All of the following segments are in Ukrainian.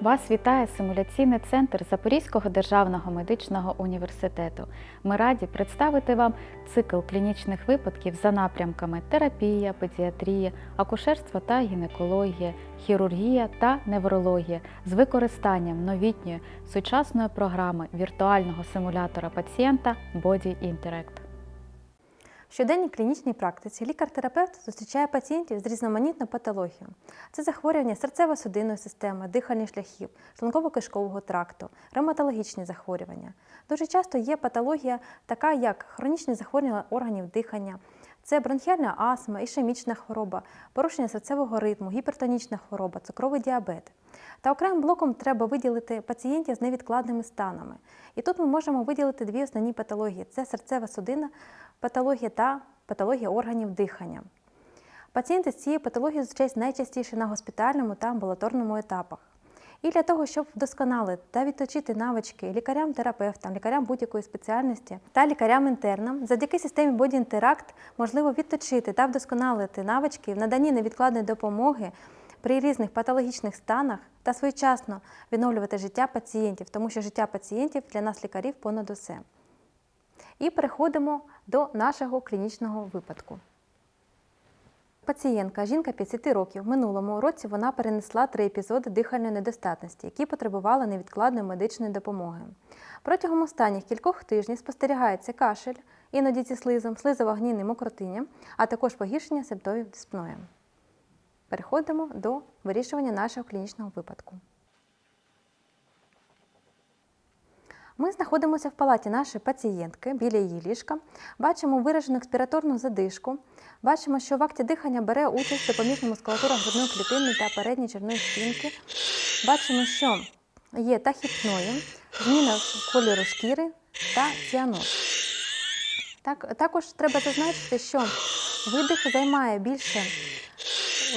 Вас вітає симуляційний центр Запорізького державного медичного університету. Ми раді представити вам цикл клінічних випадків за напрямками терапія, педіатрія, акушерство та гінекологія, хірургія та неврологія з використанням новітньої сучасної програми віртуального симулятора пацієнта Body Interact. Щоденній клінічній практиці лікар-терапевт зустрічає пацієнтів з різноманітною патологією. Це захворювання серцево-судинної системи, дихальних шляхів, шлунково-кишкового тракту, ревматологічні захворювання. Дуже часто є патологія, така як хронічні захворювання органів дихання, це бронхіальна астма, ішемічна хвороба, порушення серцевого ритму, гіпертонічна хвороба, цукровий діабет. Та окремим блоком треба виділити пацієнтів з невідкладними станами. І тут ми можемо виділити дві основні патології: це серцева судинна патологія та патологія органів дихання. Пацієнти з цією патологією зустрічають найчастіше на госпітальному та амбулаторному етапах. І для того, щоб вдосконалити та відточити навички лікарям-терапевтам, лікарям будь-якої спеціальності та лікарям-інтернам, завдяки системі Body Interact можливо відточити та вдосконалити навички в наданні невідкладної допомоги при різних патологічних станах та своєчасно відновлювати життя пацієнтів, тому що життя пацієнтів для нас лікарів понад усе. І переходимо до нашого клінічного випадку. Пацієнтка, жінка 50 років, в минулому році вона перенесла три епізоди дихальної недостатності, які потребували невідкладної медичної допомоги. Протягом останніх кількох тижнів спостерігається кашель, іноді зі слизом, слизова гнійна мокротиня, а також погіршення симптомів диспноя. Переходимо до вирішування нашого клінічного випадку. Ми знаходимося в палаті нашої пацієнтки біля її ліжка. Бачимо виражену експіраторну задишку. Бачимо, що в акті дихання бере участь допоміжна мускулатура грудної клітини та передньої черної стінки. Бачимо, що є тахіпної, зміна кольору шкіри та ціаноз. Так, також треба зазначити, що видих займає більше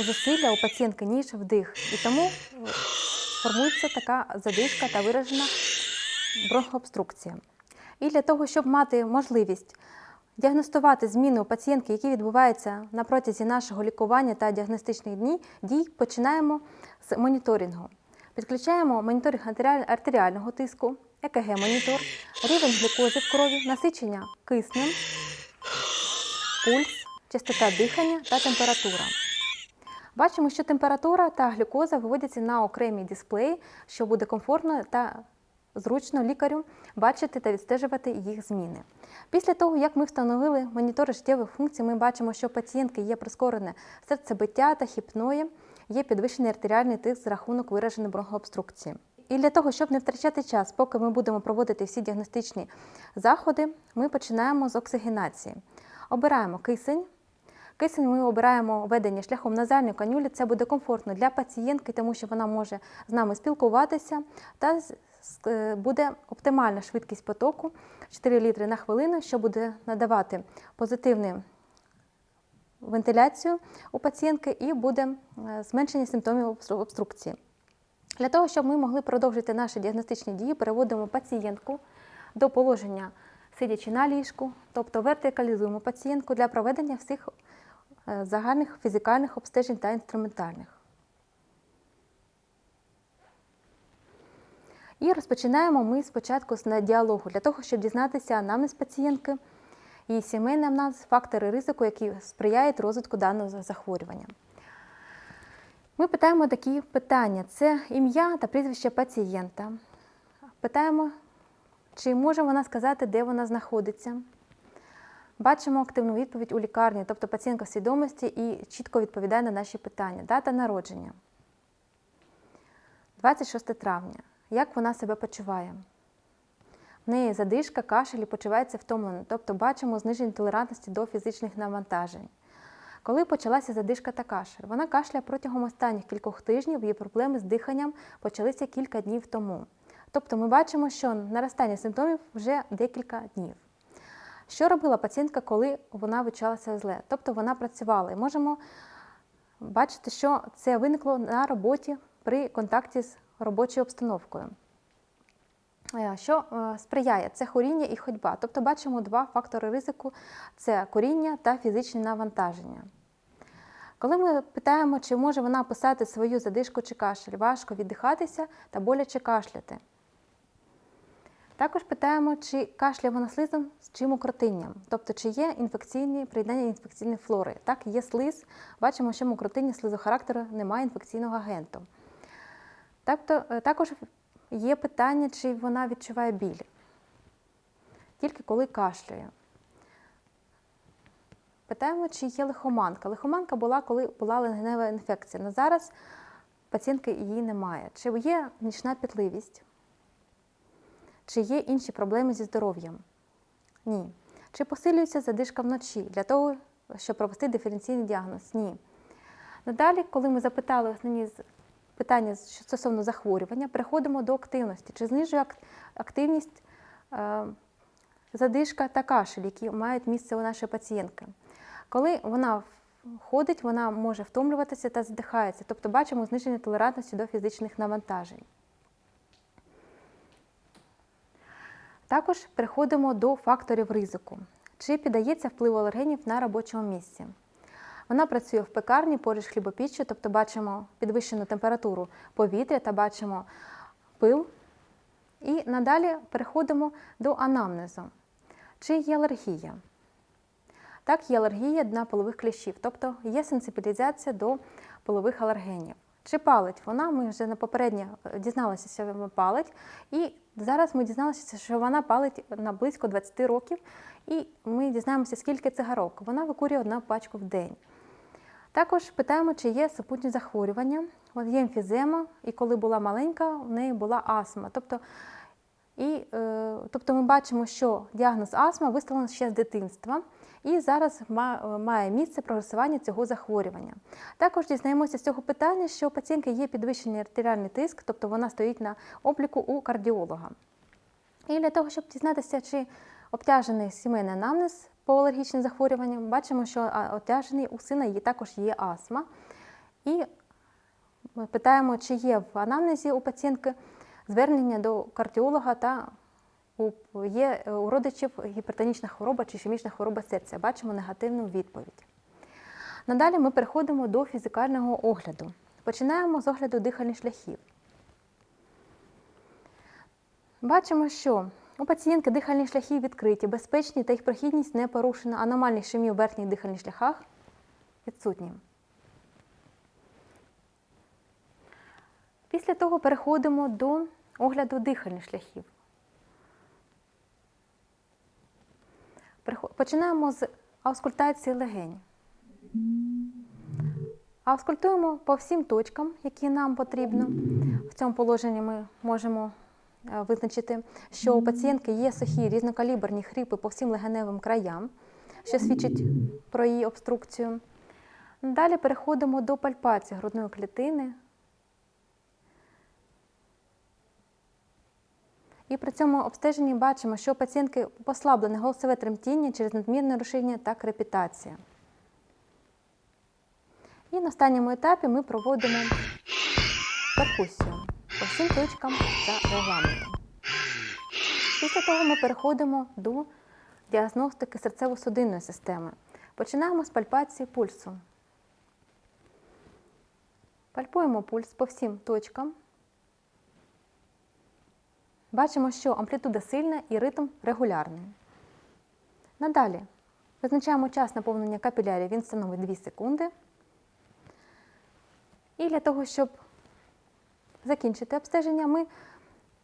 зусилля у пацієнтки, ніж вдих. І тому формується така задишка та виражена бронхообструкція. І для того, щоб мати можливість діагностувати зміни у пацієнтки, які відбуваються на протязі нашого лікування та діагностичних днів, дій, починаємо з моніторингу. Підключаємо моніторинг артеріального тиску, ЕКГ-монітор, рівень глюкози в крові, насичення киснем, пульс, частота дихання та температура. Бачимо, що температура та глюкоза виводяться на окремі дисплеї, що буде комфортно та зручно лікарю бачити та відстежувати їх зміни. Після того, як ми встановили монітори життєвих функцій, ми бачимо, що у пацієнтки є прискорене серцебиття та хіпної, є підвищений артеріальний тиск за рахунок вираженої бронхообструкції. І для того, щоб не втрачати час, поки ми будемо проводити всі діагностичні заходи, ми починаємо з оксигенації. Обираємо кисень. Кисень ми обираємо введення шляхом назальної канюлі. Це буде комфортно для пацієнтки, тому що вона може з нами спілкуватися та буде оптимальна швидкість потоку 4 літри на хвилину, що буде надавати позитивну вентиляцію у пацієнтки і буде зменшення симптомів обструкції. Для того, щоб ми могли продовжити наші діагностичні дії, переводимо пацієнтку до положення сидячи на ліжку, тобто вертикалізуємо пацієнтку для проведення всіх загальних фізикальних обстежень та інструментальних. І розпочинаємо ми спочатку з діалогу для того, щоб дізнатися анамнез пацієнтки і сімейний анамнез, фактори ризику, які сприяють розвитку даного захворювання. Ми питаємо такі питання: це ім'я та прізвище пацієнта. Питаємо, чи може вона сказати, де вона знаходиться. Бачимо активну відповідь у лікарні, тобто пацієнтка свідомості і чітко відповідає на наші питання. Дата народження 26 травня. Як вона себе почуває? В неї задишка, кашель і почувається втомлено, тобто бачимо зниження толерантності до фізичних навантажень. Коли почалася задишка та кашель, вона кашляє протягом останніх кількох тижнів, її проблеми з диханням почалися кілька днів тому. Тобто ми бачимо, що наростання симптомів вже декілька днів. Що робила пацієнтка, коли вона відчувалася зле? Тобто вона працювала і можемо бачити, що це виникло на роботі при контакті з робочою обстановкою. Що сприяє? Це хоріння і ходьба. Тобто бачимо два фактори ризику: це коріння та фізичні навантаження. Коли ми питаємо, чи може вона описати свою задишку чи кашель, важко віддихатися та боляче кашляти. Також питаємо, чи кашляє вона слизом з чим укротинням, тобто чи є інфекційні приєднання інфекційної флори. Так, є слиз, бачимо, що мокротинні слизохарактеру немає інфекційного агенту. Тобто, е, також є питання, чи вона відчуває біль, тільки коли кашляє. Питаємо, чи є лихоманка. Лихоманка була, коли була легенева інфекція. На зараз пацієнтки її немає. Чи є нічна пітливість? Чи є інші проблеми зі здоров'ям? Ні. Чи посилюється задишка вночі для того, щоб провести диференційний діагноз? Ні. Надалі, коли ми запитали основні питання стосовно захворювання, переходимо до активності. Чи знижує активність е, задишка та кашель, які мають місце у нашої пацієнтки? Коли вона ходить, вона може втомлюватися та задихається, тобто бачимо зниження толерантності до фізичних навантажень. Також переходимо до факторів ризику. Чи піддається впливу алергенів на робочому місці? Вона працює в пекарні поруч хлібопіччю, тобто бачимо підвищену температуру повітря та бачимо пил. І надалі переходимо до анамнезу. Чи є алергія? Так, є алергія на полових кліщів, тобто є сенсибілізація до полових алергенів. Чи палить вона? Ми вже на попередньо е, дізналися, що палить. І зараз ми дізналися, що вона палить на близько 20 років, і ми дізнаємося, скільки цигарок. Вона викурює одну пачку в день. Також питаємо, чи є супутні захворювання. От є емфізема, і коли була маленька, в неї була астма. Тобто, і, е, тобто ми бачимо, що діагноз астма виставлено ще з дитинства, і зараз має місце прогресування цього захворювання. Також дізнаємося з цього питання, що у пацієнтки є підвищений артеріальний тиск, тобто вона стоїть на обліку у кардіолога. І для того, щоб дізнатися, чи обтяжений сімейний анамнез по алергічним захворюванням, бачимо, що обтяжений у сина є, також є астма. І ми питаємо, чи є в анамнезі у пацієнтки звернення до кардіолога та є у родичів гіпертонічна хвороба чи ішемічна хвороба серця. Бачимо негативну відповідь. Надалі ми переходимо до фізикального огляду. Починаємо з огляду дихальних шляхів. Бачимо, що у пацієнтки дихальні шляхи відкриті, безпечні та їх прохідність не порушена, аномальних шумів в верхніх дихальних шляхах відсутні. Після того переходимо до огляду дихальних шляхів. Починаємо з аускультації легень. Аускультуємо по всім точкам, які нам потрібно. В цьому положенні ми можемо е, визначити, що у пацієнтки є сухі різнокаліберні хрипи по всім легеневим краям, що свідчить про її обструкцію. Далі переходимо до пальпації грудної клітини. І при цьому обстеженні бачимо, що у пацієнтки послаблене голосове тремтіння через надмірне рушіння та крепітація. І на останньому етапі ми проводимо перкусію по всім точкам за регламентом. Після того ми переходимо до діагностики серцево-судинної системи. Починаємо з пальпації пульсу. Пальпуємо пульс по всім точкам. Бачимо, що амплітуда сильна і ритм регулярний. Надалі визначаємо час наповнення капілярів, він становить 2 секунди. І для того, щоб закінчити обстеження, ми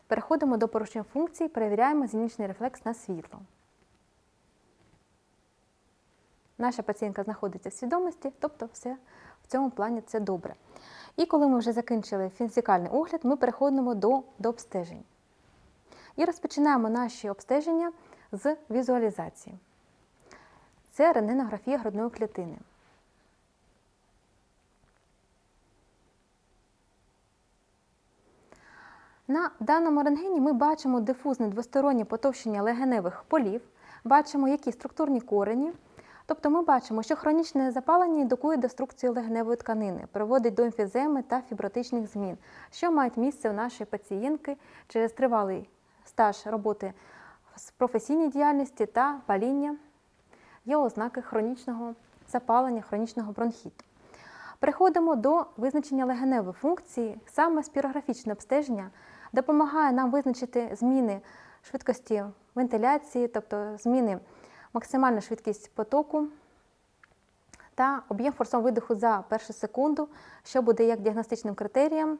переходимо до порушення функцій, перевіряємо зінічний рефлекс на світло. Наша пацієнтка знаходиться в свідомості, тобто все в цьому плані це добре. І коли ми вже закінчили фізикальний огляд, ми переходимо до, до обстежень. І розпочинаємо наші обстеження з візуалізації. Це рентгенографія грудної клітини. На даному рентгені ми бачимо дифузне двостороннє потовщення легеневих полів, бачимо, які структурні корені. Тобто ми бачимо, що хронічне запалення індукує деструкцію легеневої тканини, приводить до емфіземи та фібротичних змін, що мають місце у нашої пацієнтки через тривалий стаж роботи в професійній діяльності та паління. Є ознаки хронічного запалення, хронічного бронхіту. Переходимо до визначення легеневої функції. Саме спірографічне обстеження допомагає нам визначити зміни швидкості вентиляції, тобто зміни максимальна швидкість потоку та об'єм форсового видиху за першу секунду, що буде як діагностичним критерієм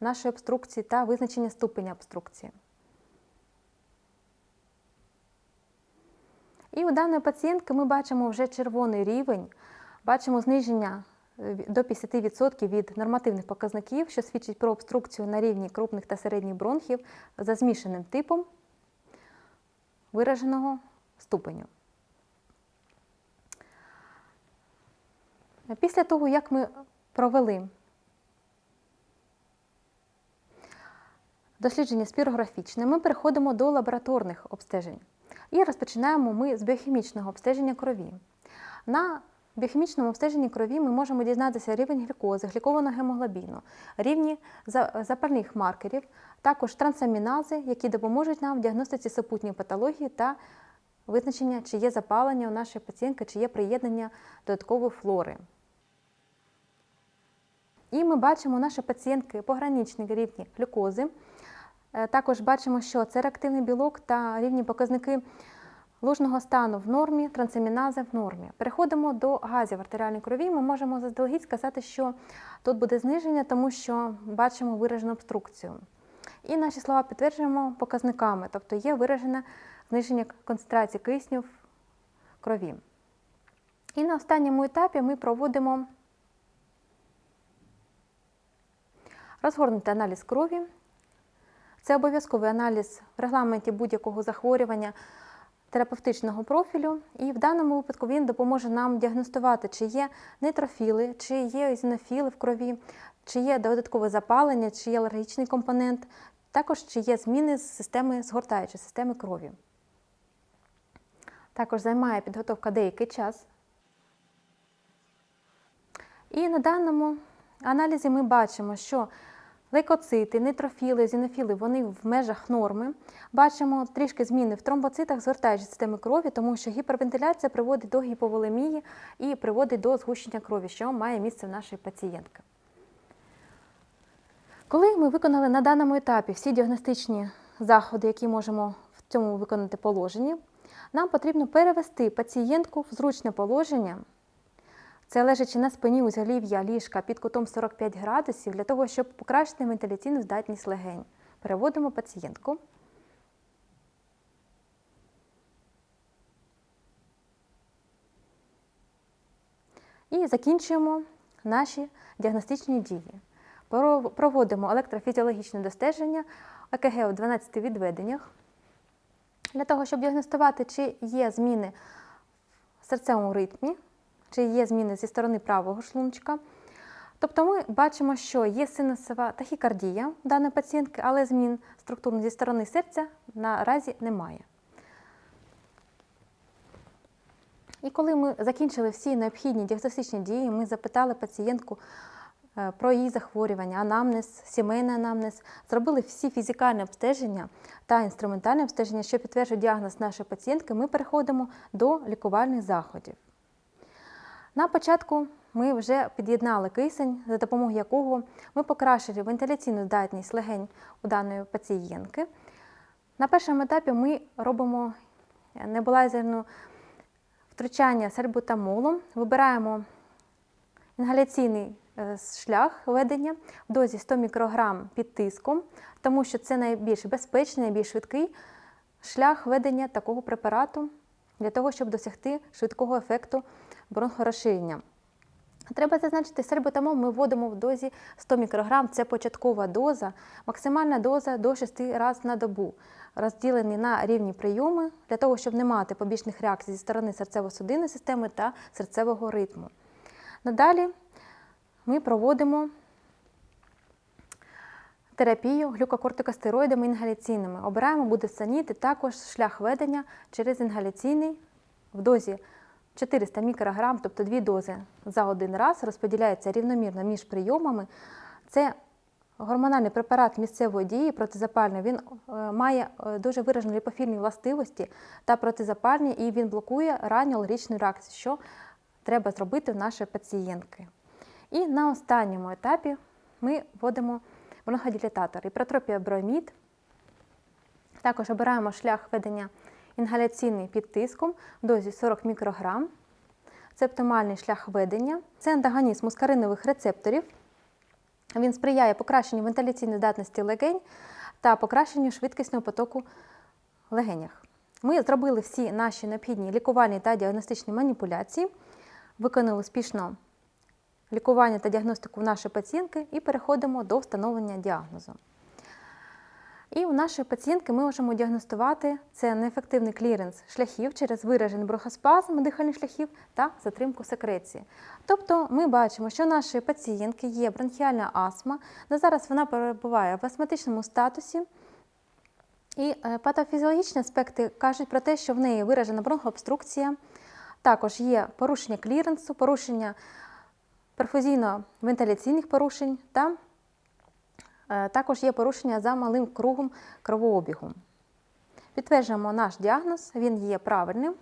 нашої обструкції та визначення ступеня обструкції. І у даної пацієнтки ми бачимо вже червоний рівень, бачимо зниження е, до 50% від нормативних показників, що свідчить про обструкцію на рівні крупних та середніх бронхів за змішаним типом вираженого ступеню. Після того, як ми провели дослідження спірографічне, ми переходимо до лабораторних обстежень. І розпочинаємо ми з біохімічного обстеження крові. На біохімічному обстеженні крові ми можемо дізнатися рівень глюкози, глікованого гемоглобіну, рівні запальних маркерів, також трансамінази, які допоможуть нам в діагностиці супутньої патології та визначення, чи є запалення у нашої пацієнтки, чи є приєднання додаткової флори. І ми бачимо у нашої пацієнтки пограничні рівні глюкози. Е, Також бачимо, що це реактивний білок та рівні показники лужного стану в нормі, трансамінази в нормі. Переходимо до газів артеріальної крові. Ми можемо заздалегідь сказати, що тут буде зниження, тому що бачимо виражену обструкцію. І наші слова підтверджуємо показниками, тобто є виражене зниження концентрації кисню в крові. І на останньому етапі ми проводимо розгорнутий аналіз крові. Це обов'язковий аналіз в регламенті будь-якого захворювання терапевтичного профілю, і в даному випадку він допоможе нам діагностувати, чи є нейтрофіли, чи є езінофіли в крові, чи є додаткове запалення, чи є алергічний компонент, також чи є зміни з системи згортаючої системи крові. Також займає підготовка деякий час. І на даному аналізі ми бачимо, що лейкоцити, нейтрофіли, зінофіли вони в межах норми. Бачимо трішки зміни в тромбоцитах згортаючої системи крові, тому що гіпервентиляція приводить до гіповолемії і приводить до згущення крові, що має місце в нашої пацієнтки. Коли ми виконали на даному етапі всі діагностичні заходи, які можемо в цьому виконати положенні, нам потрібно перевести пацієнтку в зручне положення. Це лежачи на спині узголів'я ліжка під кутом 45 градусів для того, щоб покращити вентиляційну здатність легень. Переводимо пацієнтку. І закінчуємо наші діагностичні дії. Проводимо електрофізіологічне достеження ЕКГ у 12 відведеннях для того, щоб діагностувати, чи є зміни в серцевому ритмі, чи є зміни зі сторони правого шлунчика. Тобто ми бачимо, що є синусова тахікардія даної пацієнтки, але змін структурно зі сторони серця наразі немає. І коли ми закінчили всі необхідні діагностичні дії, ми запитали пацієнтку е, про її захворювання, анамнез, сімейний анамнез, зробили всі фізикальні обстеження та інструментальне обстеження, що підтверджує діагноз нашої пацієнтки, ми переходимо до лікувальних заходів. На початку ми вже під'єднали кисень, за допомогою якого ми покращили вентиляційну здатність легень у даної пацієнтки. На першому етапі ми робимо небулайзерну втручання сербутамолом, вибираємо інгаляційний е, шлях ведення в дозі 100 мікрограм під тиском, тому що це найбільш безпечний, найбільш швидкий шлях ведення такого препарату для того, щоб досягти швидкого ефекту бронхорозширення. Треба зазначити, сербутамол ми вводимо в дозі 100 мікрограм, це початкова доза, максимальна доза до 6 разів на добу, розділені на рівні прийоми для того, щоб не мати побічних реакцій зі сторони серцево-судинної системи та серцевого ритму. Надалі ми проводимо терапію глюкокортикостероїдами інгаляційними. Обираємо будесоніт і також шлях ведення через інгаляційний в дозі 400 мікрограм, тобто дві дози за один раз, розподіляється рівномірно між прийомами. Це гормональний препарат місцевої дії протизапальний. Він е, має е, дуже виражені ліпофільні властивості та протизапальні, і він блокує ранню алергічну реакцію, що треба зробити в нашої пацієнтки. І на останньому етапі ми вводимо бронходилататор іпротропія бромід. Також обираємо шлях ведення інгаляційний під тиском в дозі 40 мікрограм. Це оптимальний шлях ведення. Це антагоніст мускаринових рецепторів. Він сприяє покращенню вентиляційної здатності легень та покращенню швидкісного потоку в легенях. Ми зробили всі наші необхідні лікувальні та діагностичні маніпуляції, виконали успішно лікування та діагностику нашої пацієнтки і переходимо до встановлення діагнозу. І у нашої пацієнтки ми можемо діагностувати це неефективний кліренс шляхів через виражений бронхоспазм дихальних шляхів та затримку секреції. Тобто ми бачимо, що у нашої пацієнтки є бронхіальна астма, на зараз вона перебуває в астматичному статусі. І е, патофізіологічні аспекти кажуть про те, що в неї виражена бронхообструкція, також є порушення кліренсу, порушення перфузійно-вентиляційних порушень та також є порушення за малим кругом кровообігу. Підтверджуємо наш діагноз, він є правильним.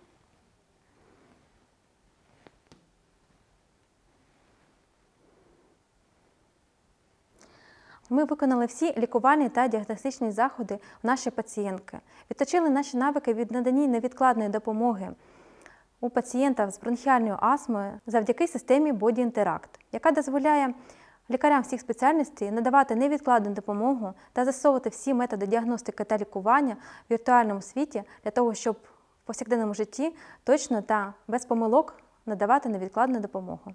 Ми виконали всі лікувальні та діагностичні заходи у нашої пацієнтки, відточили наші навики від надання невідкладної допомоги у пацієнта з бронхіальною астмою завдяки системі Body Interact, яка дозволяє лікарям всіх спеціальностей надавати невідкладну допомогу та засовувати всі методи діагностики та лікування в віртуальному світі для того, щоб в повсякденному житті точно та без помилок надавати невідкладну допомогу.